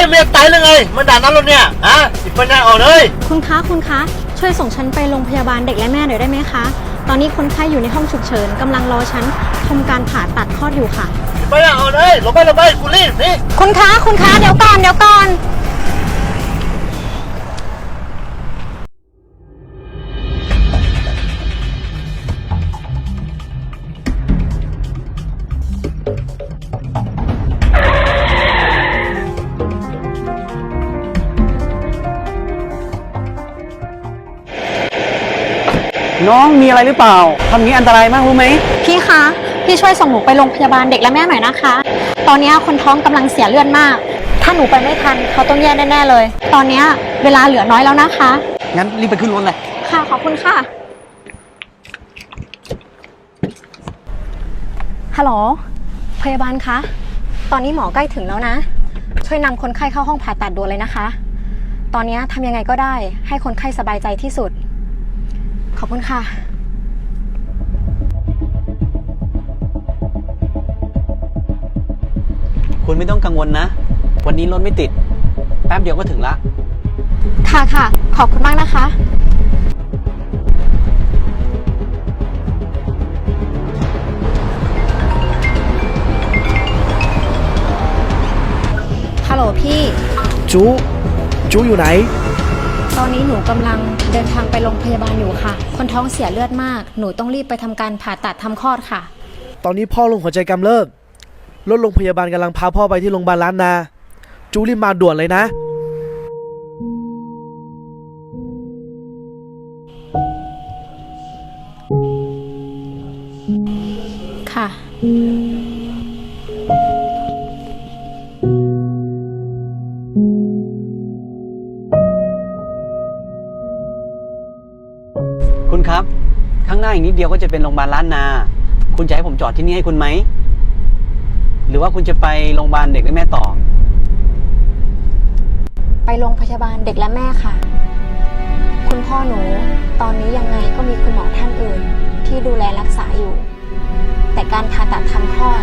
ยเมียตายหรือไงมันด่านั้นรถเนี่ยฮะอีกปัญญาอ่อนเอ้ยคุณคะคุณคะ ช่วยส่งฉันไปโรงพยาบาลเด็กและแม่หน่อยได้ไหมคะ ตอนนี้คนไข้อยู่ในห้องฉุกเฉินกำลังรอฉันทำการผ่าตัดคลอดอยู่ค่ะปัญญาอ่อนเอ้ยลงไปลงไปกูรีบนี่คุณคะคุณคะเดี๋ยวก่อนเดี๋ยวก่อน น้องมีอะไรหรือเปล่าทำนี้อันตรายมากรู้ไหม พี่คะ พี่ช่วยส่งหนูไปโรงพยาบาลเด็กและแม่หน่อยนะคะ ตอนนี้คนท้องกำลังเสียเลือดมาก ถ้าหนูไปไม่ทันเขาต้องแย่แน่ๆเลย ตอนนี้เวลาเหลือน้อยแล้วนะคะ งั้นรีบไปขึ้นรถเลย ค่ะขอบคุณค่ะ ฮัลโหล พยาบาลคะ ตอนนี้หมอใกล้ถึงแล้วนะ ช่วยนำคนไข้เข้าห้องผ่าตัดด่วนเลยนะคะ ตอนนี้ทำยังไงก็ได้ ให้คนไข้สบายใจที่สุด ขอบคุณค่ะ คุณไม่ต้องกังวลนะ วันนี้รถไม่ติด แป๊บเดียวก็ถึงละ ค่ะค่ะ ขอบคุณมากนะคะ ฮัลโหลพี่ จู จูอยู่ไหน ตอนนี้หนูกำลังเดินทางไปโรงพยาบาลอยู่ค่ะ คนท้องเสียเลือดมาก หนูต้องรีบไปทำการผ่าตัดทำคลอดค่ะ ตอนนี้พ่อลงหัวใจกำเริบรถโรงพยาบาลกำลังพาพ่อไปที่โรงพยาบาลล้านนา จูรีบมาด่วนเลยนะ ค่ะ คุณครับ ข้างหน้าอีกนิดเดียวก็จะเป็นโรงพยาบาลล้านนา คุณจะให้ผมจอดที่นี่ให้คุณไหม หรือว่าคุณจะไปโรงพยาบาลเด็กและแม่ต่อ ไปโรงพยาบาลเด็กและแม่ค่ะ คุณพ่อหนูตอนนี้ยังไงก็มีคุณหมอท่านอื่น ที่ดูแลรักษาอยู่ แต่การผ่าตัดทำคลอด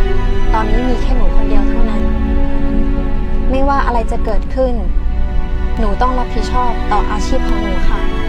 ตอนนี้มีแค่หนูคนเดียวเท่านั้น ไม่ว่าอะไรจะเกิดขึ้น หนูต้องรับผิดชอบต่ออาชีพของหนูค่ะ